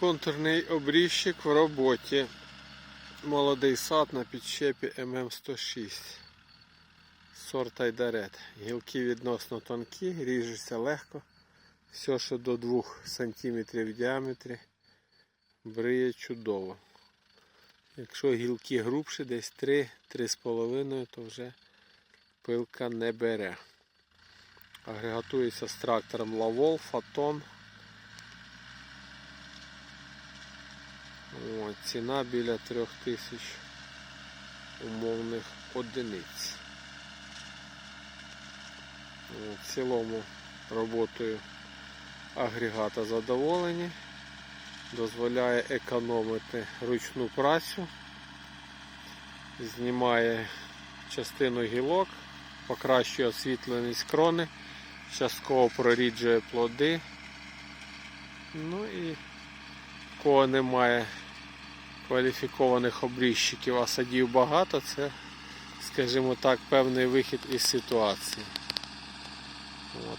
Контурний обріжчик в роботі. Молодий сад на підщепі ММ106. Сорт Айдарет. Гілки відносно тонкі, ріжуться легко. Все, що до 2 см в діаметрі, бриє чудово. Якщо гілки грубші, десь 3-3,5, то вже пилка не бере. Агрегатується з трактором Лавол, Фотон. О, ціна біля 3000 умовних одиниць. О, В цілому роботою агрегата задоволені. Дозволяє економити ручну працю. Знімає частину гілок, покращує освітленість крони, частково проріджує плоди. Ну і кого немає кваліфікованих обрізчиків, а садів багато, це, скажімо так, певний вихід із ситуації. От.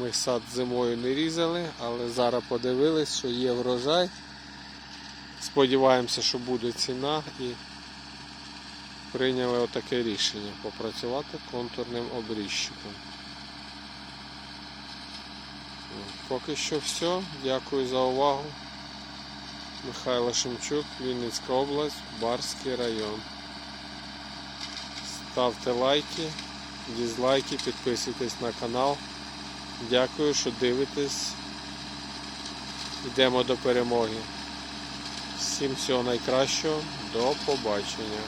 Ми сад зимою не різали, але зараз подивились, що є врожай. Сподіваємося, що буде ціна і прийняли отаке рішення попрацювати контурним обрізчиком. Поки що все. Дякую за увагу. Михайло Шемчук, Вінницька область, Барський район. Ставте лайки, дізлайки, підписуйтесь на канал. Дякую, що дивитесь. Йдемо до перемоги. Всім всього найкращого. До побачення.